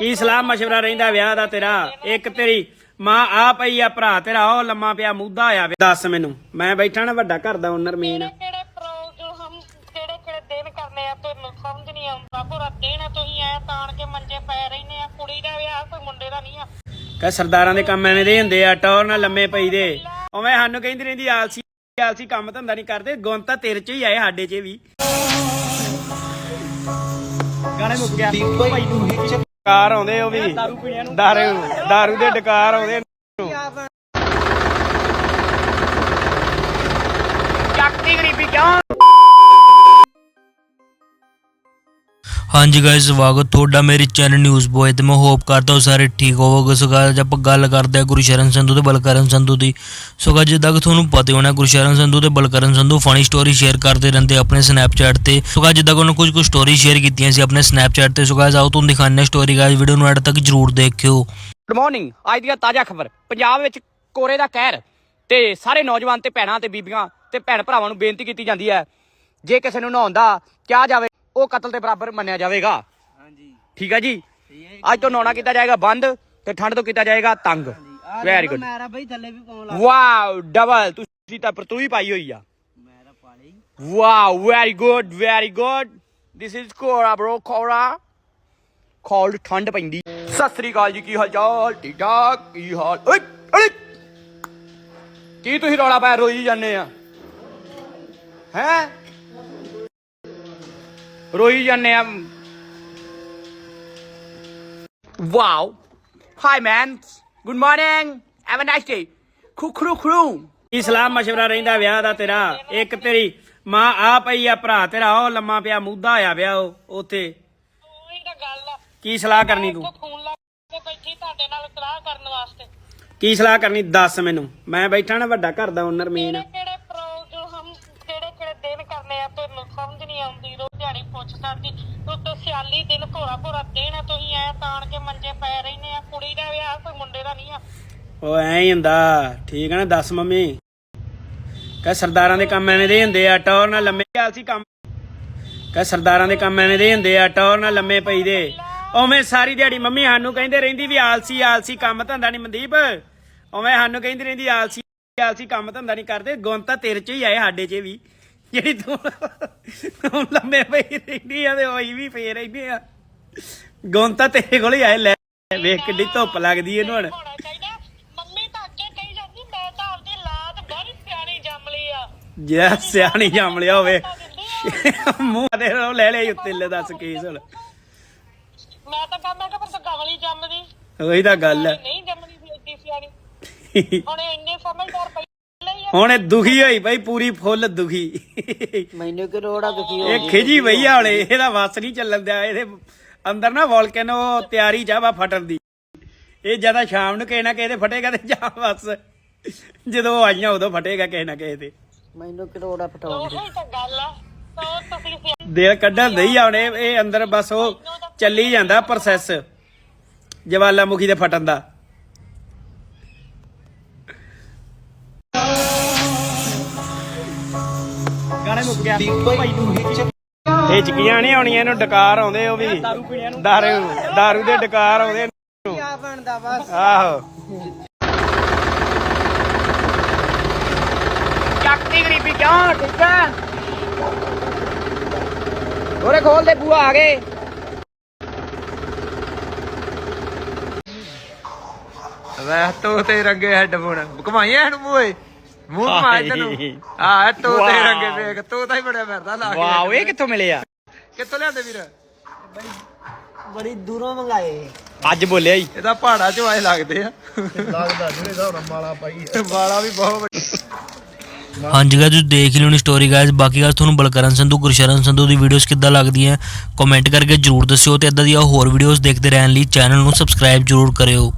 ਕੀ ਸਲਾਹ ਮਸ਼ਵਰਾ ਰਹਿੰਦਾ ਵਿਆਹ ਦਾ ਤੇਰਾ? ਇੱਕ ਤੇਰੀ ਮਾਂ ਆ ਪਈ ਆ ਭਰਾ ਤੇਰਾ ਉਹ ਲੰਮਾ ਪਿਆ ਮੁੱਦਾ ਹੋਇਆ ਵੇ। ਦੱਸ ਮੈਨੂੰ ਮੈਂ ਬੈਠਾ ਨਾ ਵੱਡਾ ਘਰ ਦਾ ਓਨਰ ਮੇਨ ਕਿਹੜੇ ਪ੍ਰੋਗਰਾਮ ਕਿਹੜੇ ਕਿਹੜੇ ਦਿਨ ਕਰਨੇ ਆ ਤੁਹਾਨੂੰ ਸਮਝ ਨਹੀਂ ਆਉਂਦਾ। ਪੂਰਾ ਦਿਨ ਤੁਸੀਂ ਐ ਤਾਣ ਕੇ ਮੰਜੇ ਪੈ ਰਹਿੰਦੇ ਆ ਕੁੜੀ ਦਾ ਵਿਆਹ ਕੋਈ ਮੁੰਡੇ ਦਾ ਨਹੀਂ ਆ। ਕਹ ਸਰਦਾਰਾਂ ਦੇ ਕੰਮ ਐਵੇਂ ਦੇ ਹੁੰਦੇ ਆ ਟੌਰ ਨਾਲ ਲੰਮੇ ਪਈ ਦੇ। ਉਵੇਂ ਸਾਨੂੰ ਕਹਿੰਦੀ ਰਹਿੰਦੀ ਆਲਸੀ ਆਲਸੀ ਕੰਮ ਧੰਦਾ ਨਹੀਂ ਕਰਦੇ ਗੁਣ ਤਾਂ ਤੇਰੇ ਚ ਹੀ ਆਏ ਸਾਡੇ ਚ ਵੀ। ਗਾਣੇ ਮੁੱਕ ਗਿਆ। ਭਾਈ ਨੂੰ ਕਾਰ ਆਉਂਦੇ ਉਹ ਵੀ। ਦਾਰੂ ਦਾਰੂ ਦੇ ਡਕਾਰ ਆਉਂਦੇ। ਹਾਂਜੀ ਗਾਇਸ ਸਵਾਗਤ ਤੁਹਾਡਾ ਮੇਰੇ ਚੈਨਲ ਨਿਊਜ਼ ਬੋਏ ਤੇ। ਮੈਂ ਹੋਪ ਕਰਦਾ ਹਾਂ ਸਾਰੇ ਠੀਕ ਹੋਵੋਗੇ। ਸੋ guys, ਆਪਾਂ ਗੱਲ ਕਰਦੇ ਹਾਂ ਗੁਰਸ਼ਰਨ ਸੰਧੂ ਤੇ ਬਲਕਰਨ ਸੰਧੂ ਦੀ। ਸੋ guys, ਜਿੱਦਾਂ ਕਿ ਤੁਹਾਨੂੰ ਪਤਾ ਹੋਣਾ ਗੁਰਸ਼ਰਨ ਸੰਧੂ ਤੇ Balkaran Sandhu funny story share ਕਰਦੇ ਰਹਿੰਦੇ ਆਪਣੇ ਸਨੈਪਚੈਟ ਤੇ। ਸੋ guys, ਜਿੱਦਾਂ ਕਿ ਉਹਨਾਂ ਕੁਝ ਕੁ ਸਟੋਰੀ ਸ਼ੇਅਰ ਕੀਤੀਆਂ ਸੀ ਆਪਣੇ ਸਨੈਪਚੈਟ ਤੇ। ਸੋ guys, ਆਓ ਤੁਹਾਨੂੰ ਦਿਖਾਉਂਦੇ ਸਟੋਰੀ ਗਾਇਸ ਵੀਡੀਓ ਨੂੰ ਐਡ ਤੱਕ ਜਰੂਰ ਦੇਖਿਓ। ਗੁੱਡ ਮਾਰਨਿੰਗ ਅੱਜ ਦੀ ਤਾਜ਼ਾ ਖਬਰ। ਪੰਜਾਬ ਵਿੱਚ ਕੋਰੇ ਦਾ ਕਹਿਰ ਤੇ ਸਾਰੇ ਨੌਜਵਾਨ ਤੇ ਭੈਣਾਂ ਤੇ ਬੀਬੀਆਂ ਤੇ ਭੈਣ ਭਰਾਵਾਂ ਨੂੰ ਬੇਨਤੀ ਕੀਤੀ ਜਾਂਦੀ ਹੈ। ਜੇ ਕਿਸੇ ਨੂੰ ਨਹਾਉਂਦਾ ਕਿਹਾ ਜਾਵੇ ਉਹ ਕਤਲ ਦੇ ਬਰਾਬਰ ਮੰਨਿਆ ਜਾਵੇਗਾ। ਹਾਂਜੀ। ਠੀਕ ਹੈ ਜੀ? ਅੱਜ ਤੋਂ ਨਹਾਉਣਾ ਕੀਤਾ ਜਾਏਗਾ ਬੰਦ ਤੇ ਠੰਡ ਤੋਂ ਕੀਤਾ ਜਾਏਗਾ ਤੰਗ। ਵੈਰੀ ਗੁੱਡ ਮੇਰਾ ਬਈ ਥੱਲੇ ਵੀ ਪਾਉਣ ਲੱਗ ਵਾਓ ਡਬਲ ਤੁਸੀਂ ਤਾਂ ਪਰ ਤੂੰ ਹੀ ਪਾਈ ਹੋਈ ਆ। ਮੈਂ ਤਾਂ ਪਾ ਲਈ। Wow very good very good this is ਕੋਰਾ ਬ੍ਰੋ ਕੋਰਾ ਕਾਲਡ ਠੰਡ ਪੈਂਦੀ। ਸਤਿ ਸ੍ਰੀ ਅਕਾਲ ਜੀ ਕੀ ਹਾਲ ਚਾਲ? ਠੀਕ ਠਾਕ ਕੀ ਹਾਲ? ਓਏ ਓਏ। ਕੀ ਤੁਸੀਂ ਰੌਲਾ ਪਾਇਆ ਰੋਈ ਜਾਂਦੇ ਆ? ਹੈ? ਰੋਈ ਜਾਂਦੇ ਆ। Wow. Hi man good morning have a nice day ਖੂ ਖਰੂ। ਸਲਾਹ ਮਸ਼ਵਰਾ ਰਹਿੰਦਾ ਵਿਆਹ ਦਾ ਤੇਰਾ? ਇੱਕ ਤੇਰੀ ਮਾਂ ਆ ਪਈ ਆ ਭਰਾ ਤੇਰਾ ਉਹ ਲੰਮਾ ਪਿਆ ਮੁੱਦਾ ਹੋਇਆ ਪਿਆ ਉਹ ਉੱਥੇ। ਕੀ ਸਲਾਹ ਕਰਨੀ ਤੂੰ? ਉਹ ਫੋਨ ਲਾ ਕੇ ਬੈਠੀ ਤੁਹਾਡੇ ਨਾਲ ਸਲਾਹ ਕਰਨ ਵਾਸਤੇ। ਕੀ ਸਲਾਹ ਕਰਨੀ? ਦੱਸ ਮੈਨੂੰ। ਮੈਂ ਬੈਠਾ ਨਾ ਵੱਡਾ ਘਰ ਦਾ ਓਨਰ ਮੇਨ ਕਿਹੜੇ ਪ੍ਰੋਗਰਾਮ ਕਿਹੜੇ ਕਿਹੜੇ ਦਿਨ ਕਰਨੇ ਆ ਤੁਹਾਨੂੰ ਸਮਝ ਨਹੀਂ ਆਉਂਦੀ ਰੋਜ਼ ਦਿਹਾੜੀ ਪੁੱਛ ਸਕਦੀ ਸਿਆਲੀ ਦਿਨ ਭੋਰਾ ਭੋਰਾ ਦਿਨ ਆ ਤੁਸੀਂ ਐ ਤਾਣ ਕੇ ਮੰਜੇ ਪੈ ਰਹਿੰਦੇ ਆ, ਕੁੜੀ ਦਾ ਵਿਆਹ ਕੋਈ ਮੁੰਡੇ ਦਾ ਨਹੀਂ ਆ। ਉਹ ਐ ਹੀ ਹੁੰਦਾ, ਠੀਕ ਹੈ ਨਾ, ਦੱਸ ਮੰਮੀ। ਕਹ ਸਰਦਾਰਾਂ ਦੇ ਕੰਮ ਐਵੇਂ ਦੇ ਹੁੰਦੇ ਆ, ਟੌਰ ਨਾਲ ਲੰਮੇ ਆਲਸੀ ਕੰਮ। ਕਹ ਸਰਦਾਰਾਂ ਦੇ ਕੰਮ ਐਵੇਂ ਦੇ ਹੁੰਦੇ ਆ, ਟੌਰ ਨਾਲ ਲੰਮੇ ਪਈ ਦੇ। ਉਵੇਂ ਸਾਰੀ ਦਿਹਾੜੀ ਮੰਮੀ ਸਾਨੂੰ ਕਹਿੰਦੇ ਰਹਿੰਦੀ ਵੀ ਆਲਸੀ ਆਲਸੀ ਕੰਮ ਧੰਦਾ ਨਹੀਂ ਮਨਦੀਪ। ਉਵੇਂ ਸਾਨੂੰ ਕਹਿੰਦੀ ਰਹਿੰਦੀ, ਆਲਸੀ ਆਲਸੀ ਕੰਮ ਧੰਦਾ ਨਹੀਂ ਕਰਦੇ, ਗੁਣ ਤਾਂ ਤੇਰੇ ਚ ਹੀ ਆਏ, ਸਾਡੇ ਚ ਵੀ। ਜਿਹੜੀ ਤੂੰ ਤੂੰ ਲੰਮੇ ਪਈ ਰਹਿੰਦੀ ਆ ਤੇ ਉਹੀ ਵੀ ਪਈ ਰਹਿੰਦੀ ਆ। ਗੁਣ ਤਾਂ ਤੇਰੇ ਕੋਲ ਹੀ ਆਏ ਲੈ ਵੇਖ ਕਿੱਡੀ ਧੁੱਪ ਲੱਗਦੀ ਇਹਨੂੰ ਹੁਣ। ਹੋਣਾ ਚਾਹੀਦਾ ਮੰਮੀ ਤਾਂ ਅੱਗੇ ਕਹੀ ਜਾਂਦੀ ਮੈਂ ਤਾਂ ਆਪਦੀ ਲਾਤ ਬੜੀ ਸਿਆਣੀ ਜੰਮ ਲਈ ਆ। ਜੇ ਸਿਆਣੀ ਜੰਮ ਲਿਆ ਹੋਵੇ। ਮੂੰਹ ਦੇ ਰੋ ਲੈ ਲੈ ਉੱਤੇ ਲੈ ਦੱਸ ਕੇਸ ਹੁਣ। ਮੈਂ ਤਾਂ ਕਹਾਂ ਮੈਂ ਕਿਹਾ ਪਰ ਤਾਂ ਗਵਲੀ ਜੰਮਦੀ। ਉਹੀ ਤਾਂ ਗੱਲ ਹੈ ਨਹੀਂ ਜੰਮਦੀ ਸੀ ਸਿਆਣੀ। ਹੁਣ ਇਹ ਇੰਨੇ ਸਮਝਦਾਰ ਪਈ ਹੁਣ ਇਹ ਦੁਖੀ ਹੋਈ ਬਈ ਪੂਰੀ ਫੁੱਲ ਦੁਖੀ। ਮੈਨੂੰ ਕਿ ਰੋੜਾ ਦੁਖੀ ਹੋ ਇਹ ਖਿਜੀ ਆ ਹਲੇ ਇਹਦਾ ਵਸ ਨਹੀਂ ਚੱਲਣ ਦਿਆ ਇਹਦੇ ਅੰਦਰ ਨਾ ਵੋਲਕੈਨੋ ਤਿਆਰੀ ਚਾਵਾ ਫਟਣ ਦੀ। ਇਹ ਜ਼ਿਆਦਾ ਸ਼ਾਮ ਨੂੰ ਕਿਸੇ ਨਾ ਕਿਸੇ ਦੇ ਫਟੇਗਾ ਤੇ ਜਾਂ ਬਸ ਜਦੋਂ ਉਹ ਆਈਆਂ ਉਦੋਂ ਫਟੇਗਾ ਕਿਸੇ ਨਾ ਕਿਸੇ ਤੇ ਮੈਨੂੰ ਕਿ ਰੋੜਾ ਪਟਾਉਂਦੀ ਉਹੀ ਤਾਂ ਗੱਲ ਆ ਤੁਸੀਂ ਕੱਢਣ ਦਈ ਆ ਹੁਣ ਇਹ ਇਹ ਅੰਦਰ ਬਸ ਉਹ ਚੱਲੀ ਜਾਂਦਾ ਪ੍ਰੋਸੈਸ ਜਵਾਲਾਮੁਖੀ ਦੇ ਫਟਣ ਦਾ। ਗਾਣੇ ਮੁੱਕ ਗਿਆ। ਭਾਈ ਨੂੰ ਇਹ ਚਕੀਆਂ ਨਹੀਂ ਆਉਣੀਆਂ ਇਹਨੂੰ ਡਕਾਰ ਆਉਂਦੇ ਉਹ ਵੀ। ਦਾਰੂ ਦਾਰੂ ਦੇ ਡਕਾਰ ਆਉਂਦੇ। ਆ ਬਣਦਾ ਬਸ। ਆਹੋ। ਚੱਕਦੀ ਗਰੀਬੀ ਕਿਉਂ ਠੀਕ ਹੈ ਉਹਰੇ ਖੋਲ ਦੇ ਬੂਆ ਆ ਗਏ। ਵੈਸ ਤੋ ਤੇ ਰੰਗੇ ਹੈੱਡਫੋਨ ਘਮਾਈਆਂ ਇਹਨੂੰ ਮੂਏ ਮੂੰਹ ਘਮਾਇਆ ਤੈਨੂੰ। ਆ ਤੋ ਤੇ ਵਾਹ। ਰੰਗੇ ਵੇਖ ਤੋ ਤਾਂ ਹੀ ਬੜਿਆ ਫਿਰਦਾ ਲਾ ਕੇ। ਵਾਓ ਇਹ ਕਿੱਥੋਂ ਮਿਲੇ ਆ? ਕਿੱਥੋਂ ਲਿਆਂਦੇ ਵੀਰ? ਬੜੀ ਦੂਰੋਂ ਮੰਗਾਏ। ਅੱਜ ਬੋਲਿਆ ਹੀ ਇਹਦਾ ਪਹਾੜਾ ਚੋਂ ਆਏ ਲੱਗਦੇ ਆ। ਲੱਗਦਾ ਜਿਹੜੇ ਹਿਸਾਬ ਨਾਲ ਮਾਲਾ ਪਾਈ ਮਾਲਾ ਵੀ ਬਹੁਤ ਵੱਡੀ। ਹਾਂਜੀ ਗਾਇਸ ਤੁਸੀਂ ਦੇਖ ਲਿਓ ਨੀ ਸਟੋਰੀ ਗਾਇਸ ਬਾਕੀ ਗੱਲ ਤੁਹਾਨੂੰ ਬਲਕਰਨ ਸੰਧੂ ਗੁਰਸ਼ਰਨ ਸੰਧੂ ਦੀ ਵੀਡੀਓਜ਼ ਕਿੱਦਾਂ ਲੱਗਦੀਆਂ ਕਮੈਂਟ ਕਰਕੇ ਜਰੂਰ ਦੱਸਿਓ ਤੇ ਇਦਾਂ ਦੀਆਂ ਹੋਰ ਵੀਡੀਓਜ਼ ਦੇਖਦੇ ਰਹਿਣ ਲਈ ਚੈਨਲ ਨੂੰ ਸਬਸਕ੍ਰਾਈਬ ਜਰੂਰ ਕਰਿਓ।